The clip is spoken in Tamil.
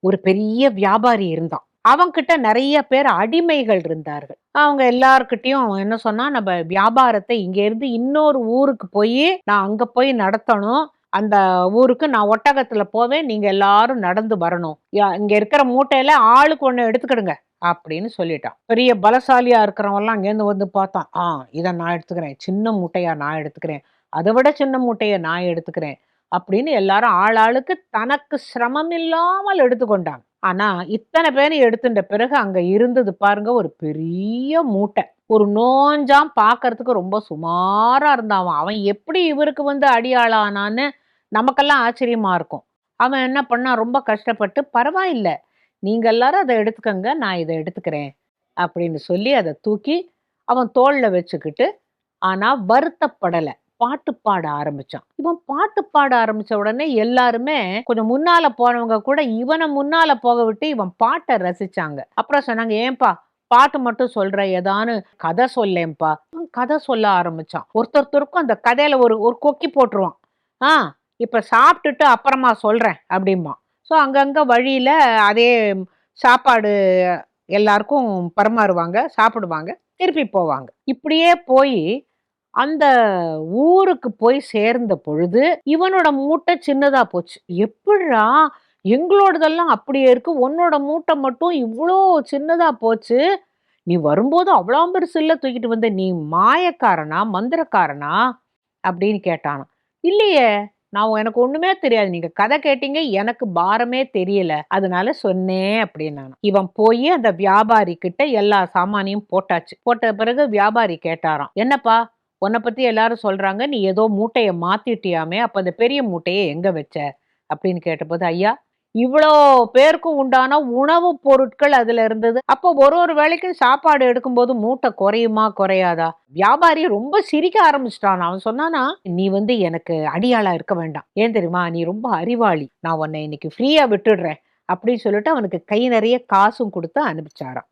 ஒரு பெரிய வியாபாரி இருந்தான். அவங்கிட்ட நிறைய பேர் அடிமைகள் இருந்தார்கள். அவங்க எல்லார்கிட்டயும் என்ன சொன்னா நம்ம வியாபாரத்தை இங்க இருந்து இன்னொரு ஊருக்கு போய் நான் அங்க போய் நடத்தணும். அந்த ஊருக்கு நான் ஒட்டகத்துல போவேன். நீங்க எல்லாரும் நடந்து வரணும். இங்க இருக்கிற மூட்டையில ஆளுக்கு ஒண்ணு எடுத்துக்கிடுங்க அப்படின்னு சொல்லிட்டான். பெரிய பலசாலியா இருக்கிறவங்கலாம் அங்கேருந்து வந்து பார்த்தான். ஆ இதை நான் எடுத்துக்கிறேன். சின்ன மூட்டையா நான் எடுத்துக்கிறேன். அதை விட சின்ன மூட்டையை நான் எடுத்துக்கிறேன். அப்படின்னு எல்லாரும் ஆளாளுக்கு தனக்கு சிரமம் இல்லாமல் எடுத்துக்கொண்டாங்க. ஆனா இத்தனை பேர் எடுத்துட்ட பிறகு அங்க இருந்தது பாருங்க ஒரு பெரிய மூட்டை. ஒரு நோஞ்சாம் பார்க்கறதுக்கு ரொம்ப சுமாரா இருந்தான் அவன். எப்படி இவருக்கு வந்து அடியாளானான்னு நமக்கெல்லாம் ஆச்சரியமா இருக்கும். அவன் என்ன பண்ணான் ரொம்ப கஷ்டப்பட்டு பரவாயில்ல. நீங்க எல்லாரும் அதை எடுத்துக்கங்க நான் இதை எடுத்துக்கிறேன். அப்படின்னு சொல்லி அதை தூக்கி அவன் தோல்ல வச்சுக்கிட்டு ஆனா வருத்தப்படலை. பாட்டு பாட ஆரம்பிச்சான். இவன் பாட்டு பாட ஆரம்பிச்ச உடனே எல்லாருமே கொஞ்சம் முன்னால போனவங்க கூட இவனை முன்னால போக விட்டு இவன் பாட்டை ரசிச்சாங்க. அப்புறம் சொன்னாங்க ஏன்பா பாட்டு மட்டும் சொல்ற ஏதானு கதை சொல்லேன்பா. கதை சொல்ல ஆரம்பிச்சான். ஒருத்தருத்தருக்கும் அந்த கதையில ஒரு ஒரு கொக்கி போட்டுருவான். ஆ இப்ப சாப்பிட்டுட்டு அப்புறமா சொல்றேன் அப்படிமா ஸோ அங்கங்க வழியில அதே சாப்பாடு எல்லாருக்கும் பரிமாறுவாங்க சாப்பிடுவாங்க திருப்பி போவாங்க. இப்படியே போய் அந்த ஊருக்கு போய் சேர்ந்த பொழுது இவனோட மூட்டை சின்னதா போச்சு. எப்படிடா எங்களோடதெல்லாம் அப்படியே இருக்கு உன்னோட மூட்டை மட்டும் இவ்வளோ சின்னதா போச்சு. நீ வரும்போது அவ்வளோ பெருசு இல்லை தூக்கிட்டு வந்த நீ மாயக்காரனா மந்திரக்காரனா? அப்படின்னு கேட்டானாம். இல்லையே நான் எனக்கு ஒண்ணுமே தெரியாது. நீங்க கதை கேட்டீங்க எனக்கு பாரமே தெரியல. அதனால சொன்னேன் அப்படின்னு இவன் போய் அந்த வியாபாரி கிட்ட எல்லா சாமானியும் போட்டாச்சு. போட்ட பிறகு வியாபாரி கேட்டாராம் என்னப்பா உன்னை பற்றி எல்லாரும் சொல்றாங்க. நீ ஏதோ மூட்டையை மாத்திட்டியாமே அப்போ அந்த பெரிய மூட்டையை எங்கே வச்ச? அப்படின்னு கேட்டபோது ஐயா இவ்வளோ பேருக்கும் உண்டான உணவுப் பொருட்கள் அதில் இருந்தது. அப்போ ஒரு ஒரு வேளைக்கும் சாப்பாடு எடுக்கும்போது மூட்டை குறையுமா குறையாதா? வியாபாரி ரொம்ப சிரிக்க ஆரம்பிச்சிட்டான். அவன் சொன்னானா நீ வந்து எனக்கு அடியாளா இருக்க வேண்டாம். ஏன் தெரியுமா? நீ ரொம்ப அறிவாளி. நான் உன்னை இன்னைக்கு ஃப்ரீயாக விட்டுடுறேன். அப்படின்னு சொல்லிட்டு அவனுக்கு கை நிறைய காசும் கொடுத்து அனுப்பிச்சாராம்.